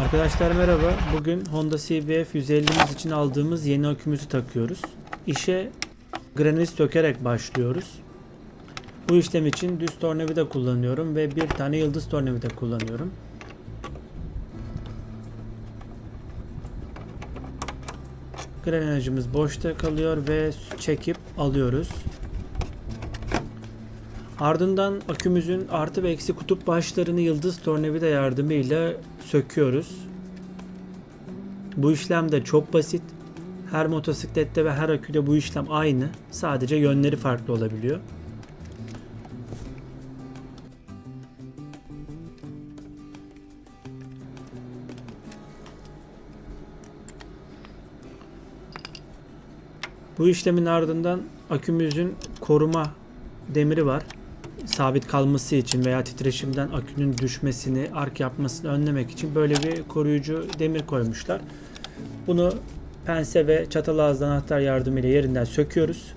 Arkadaşlar merhaba. Bugün Honda CBF 150'miz için aldığımız yeni akümüzü takıyoruz. İşe granit sökerek başlıyoruz. Bu işlem için düz tornavida kullanıyorum ve bir tane yıldız tornavida kullanıyorum. Granajımız boşta kalıyor ve çekip alıyoruz. Ardından akümüzün artı ve eksi kutup başlarını yıldız tornavida yardımıyla söküyoruz. Bu işlem de çok basit. Her motosiklette ve her aküde bu işlem aynı. Sadece yönleri farklı olabiliyor. Bu işlemin ardından akümüzün koruma demiri var. Sabit kalması için veya titreşimden akünün düşmesini, ark yapmasını önlemek için böyle bir koruyucu demir koymuşlar. Bunu pense ve çatal ağızlı anahtar yardımıyla yerinden söküyoruz.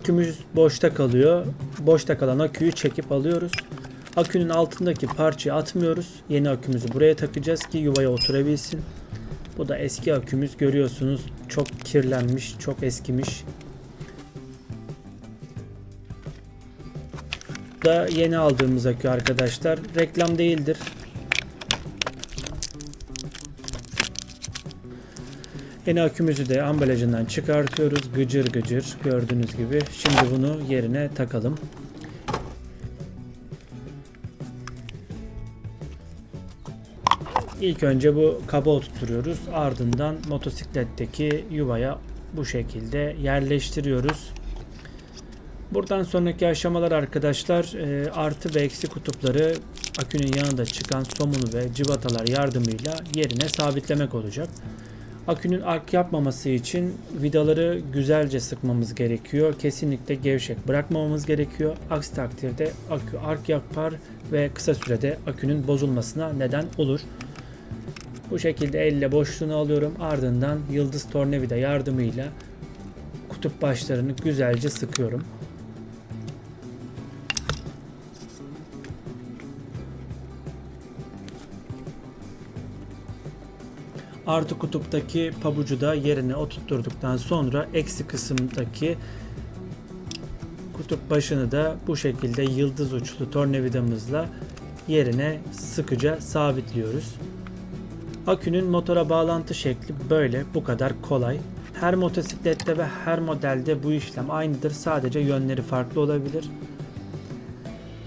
Akümüz boşta kalıyor. Boşta kalan aküyü çekip alıyoruz. Akünün altındaki parçayı atmıyoruz. Yeni akümüzü buraya takacağız ki yuvaya oturabilsin. Bu da eski akümüz görüyorsunuz. Çok kirlenmiş, çok eskimiş. Da yeni aldığımız akü arkadaşlar. Reklam değildir. Yeni akümüzü de ambalajından çıkartıyoruz. Gıcır gıcır gördüğünüz gibi. Şimdi bunu yerine takalım. İlk önce bu kaba oturtuyoruz. Ardından motosikletteki yuvaya bu şekilde yerleştiriyoruz. Buradan sonraki aşamalar arkadaşlar e, artı ve eksi kutupları akünün yanında çıkan somunu ve civatalar yardımıyla yerine sabitlemek olacak. Akünün ark yapmaması için vidaları güzelce sıkmamız gerekiyor. Kesinlikle gevşek bırakmamamız gerekiyor. Aksi takdirde akü ark yapar ve kısa sürede akünün bozulmasına neden olur. Bu şekilde elle boşluğunu alıyorum. Ardından yıldız tornavida yardımıyla kutup başlarını güzelce sıkıyorum. Artı kutuptaki pabucu da yerine oturtturduktan sonra eksi kısımdaki kutup başını da bu şekilde yıldız uçlu tornavidamızla yerine sıkıca sabitliyoruz. Akünün motora bağlantı şekli böyle bu kadar kolay. Her motosiklette ve her modelde bu işlem aynıdır. Sadece yönleri farklı olabilir.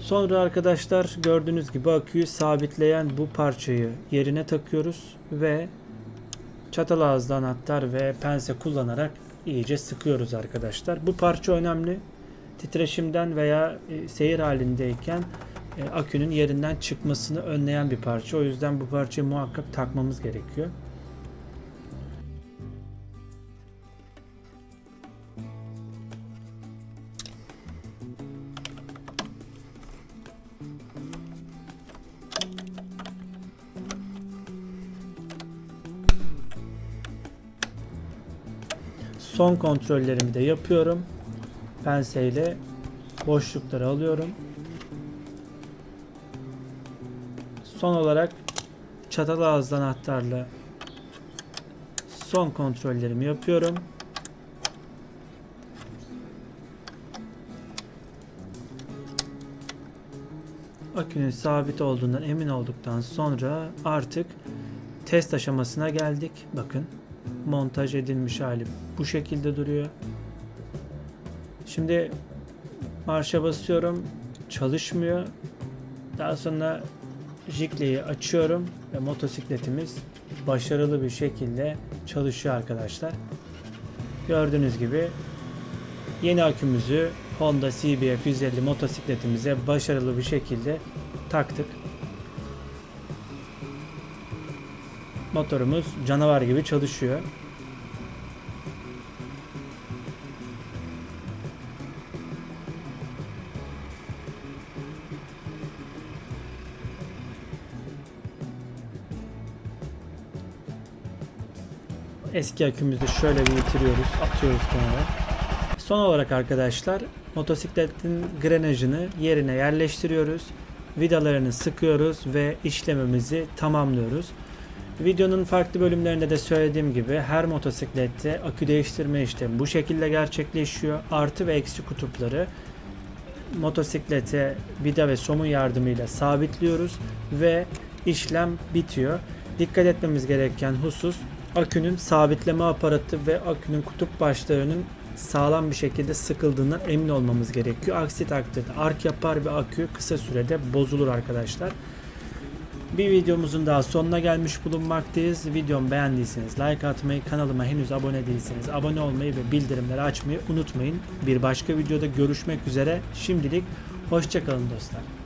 Sonra arkadaşlar gördüğünüz gibi aküyü sabitleyen bu parçayı yerine takıyoruz ve çatal ağızlı anahtar ve pense kullanarak iyice sıkıyoruz arkadaşlar. Bu parça önemli. Titreşimden veya e, seyir halindeyken e, akünün yerinden çıkmasını önleyen bir parça. O yüzden bu parçayı muhakkak takmamız gerekiyor. Son kontrollerimi de yapıyorum. Penseyle boşlukları alıyorum. Son olarak çatal ağızlı anahtarla son kontrollerimi yapıyorum. Akünün sabit olduğundan emin olduktan sonra artık test aşamasına geldik. Bakın montaj edilmiş hali bu şekilde duruyor. Şimdi marşa basıyorum. Çalışmıyor. Daha sonra jikleyi açıyorum ve motosikletimiz başarılı bir şekilde çalışıyor arkadaşlar. Gördüğünüz gibi yeni akümüzü Honda CBF 150 motosikletimize başarılı bir şekilde taktık. Motorumuz canavar gibi çalışıyor. Eski akümüzü şöyle bir bitiriyoruz, atıyoruz kenara. Son olarak arkadaşlar motosikletin grenajını yerine yerleştiriyoruz. Vidalarını sıkıyoruz ve işlemimizi tamamlıyoruz. Videonun farklı bölümlerinde de söylediğim gibi her motosiklette akü değiştirme işlemi bu şekilde gerçekleşiyor. Artı ve eksi kutupları motosiklete vida ve somun yardımıyla sabitliyoruz ve işlem bitiyor. Dikkat etmemiz gereken husus akünün sabitleme aparatı ve akünün kutup başlarının sağlam bir şekilde sıkıldığından emin olmamız gerekiyor. Aksi takdirde ark yapar ve akü kısa sürede bozulur arkadaşlar. Bir videomuzun daha sonuna gelmiş bulunmaktayız. Videomu beğendiyseniz like atmayı, kanalıma henüz abone değilseniz abone olmayı ve bildirimleri açmayı unutmayın. Bir başka videoda görüşmek üzere. Şimdilik hoşçakalın dostlar.